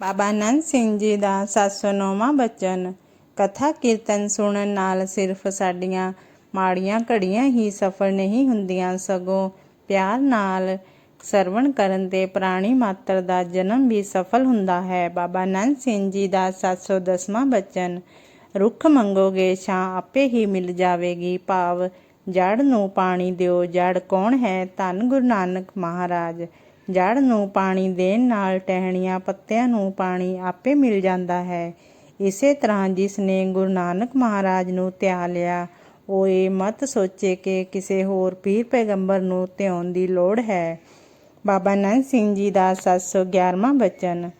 ਬਾਬਾ ਨੰਦ ਸਿੰਘ ਜੀ ਦਾ 709ਵਾਂ ਬਚਨ, ਕਥਾ ਕੀਰਤਨ ਸੁਣਨ ਨਾਲ ਸਿਰਫ ਸਾਡੀਆਂ ਮਾੜੀਆਂ ਘੜੀਆਂ ਹੀ ਸਫਲ ਨਹੀਂ ਹੁੰਦੀਆਂ, ਸਗੋਂ ਪਿਆਰ ਨਾਲ ਸਰਵਣ ਕਰਨ ਤੇ ਪ੍ਰਾਣੀ ਮਾਤਰ ਦਾ ਜਨਮ ਵੀ ਸਫਲ ਹੁੰਦਾ ਹੈ। ਬਾਬਾ ਨੰਦ ਸਿੰਘ ਜੀ ਦਾ 710ਵਾਂ ਬਚਨ, ਰੁੱਖ ਮੰਗੋਗੇ ਛਾਂ ਆਪੇ ਹੀ ਮਿਲ ਜਾਵੇਗੀ, ਭਾਵ ਜੜ ਨੂੰ ਪਾਣੀ ਦਿਓ ਜੜ ਕੌਣ ਹੈ? ਧੰਨ ਗੁਰੂ ਨਾਨਕ ਮਹਾਰਾਜ। ਜੜ ਨੂੰ ਪਾਣੀ ਦੇਣ ਨਾਲ ਟਹਿਣੀਆਂ ਪੱਤਿਆਂ ਨੂੰ ਪਾਣੀ ਆਪੇ ਮਿਲ ਜਾਂਦਾ ਹੈ। ਇਸੇ ਤਰ੍ਹਾਂ ਜਿਸ ਨੇ ਗੁਰੂ ਨਾਨਕ ਮਹਾਰਾਜ ਨੂੰ ਧਿਆ ਲਿਆ, ਉਹ ਇਹ ਮਤ ਸੋਚੇ ਕਿ ਕਿਸੇ ਹੋਰ ਪੀਰ ਪੈਗੰਬਰ ਨੂੰ ਧਿਆਉਣ ਦੀ ਲੋੜ ਹੈ। ਬਾਬਾ ਨੰਦ ਸਿੰਘ ਜੀ ਦਾ 711ਵਾਂ ਬਚਨ,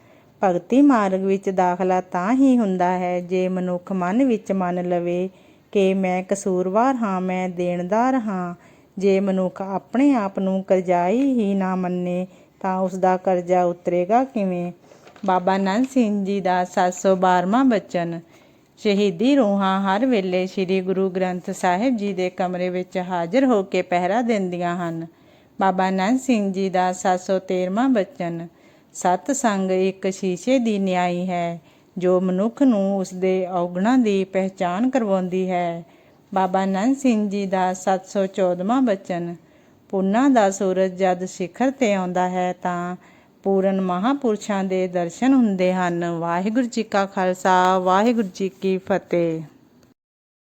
ਭਗਤੀ ਮਾਰਗ ਵਿੱਚ ਦਾਖਲਾ ਤਾਂ ਹੀ ਹੁੰਦਾ ਹੈ ਜੇ ਮਨੁੱਖ ਮਨ ਵਿੱਚ ਮੰਨ ਲਵੇ ਕਿ ਮੈਂ ਕਸੂਰਵਾਰ ਹਾਂ, ਮੈਂ ਦੇਣਦਾਰ ਹਾਂ। ਜੇ ਮਨੁੱਖ ਆਪਣੇ ਆਪ ਨੂੰ ਕਰਜ਼ਾਈ ਹੀ ਨਾ ਮੰਨੇ, ਤਾਂ ਉਸ ਦਾ ਕਰਜ਼ਾ ਉਤਰੇਗਾ ਕਿਵੇਂ? ਬਾਬਾ ਨੰਦ ਸਿੰਘ ਜੀ ਦਾ 712ਵਾਂ ਬਚਨ, ਸ਼ਹੀਦੀ ਰੂਹਾਂ ਹਰ ਵੇਲੇ ਸ੍ਰੀ ਗੁਰੂ ਗ੍ਰੰਥ ਸਾਹਿਬ ਜੀ ਦੇ ਕਮਰੇ ਵਿੱਚ ਹਾਜ਼ਰ ਹੋ ਕੇ ਪਹਿਰਾ ਦਿੰਦੀਆਂ ਹਨ। ਬਾਬਾ ਨੰਦ ਸਿੰਘ ਜੀ ਦਾ 713ਵਾਂ ਬਚਨ, ਸਤ ਸੰਗ ਇੱਕ ਸ਼ੀਸ਼ੇ ਦੀ ਨਿਆਈ ਹੈ, ਜੋ ਮਨੁੱਖ ਨੂੰ ਉਸਦੇ ਔਗਣਾਂ ਦੀ ਪਹਿਚਾਨ ਕਰਵਾਉਂਦੀ ਹੈ। ਬਾਬਾ ਨੰਦ ਸਿੰਘ ਜੀ ਦਾ 714ਵਾਂ ਬਚਨ, ਪੁੰਨਾ ਦਾ ਸੂਰਜ ਜਦ ਸਿਖਰ ਤੇ ਆਉਂਦਾ ਹੈ ਤਾਂ ਪੂਰਨ ਮਹਾਪੁਰਸ਼ਾਂ ਦੇ ਦਰਸ਼ਨ ਹੁੰਦੇ ਹਨ। ਵਾਹਿਗੁਰੂ ਜੀ ਕਾ ਖਾਲਸਾ, ਵਾਹਿਗੁਰੂ ਜੀ ਕੀ ਫਤਿਹ।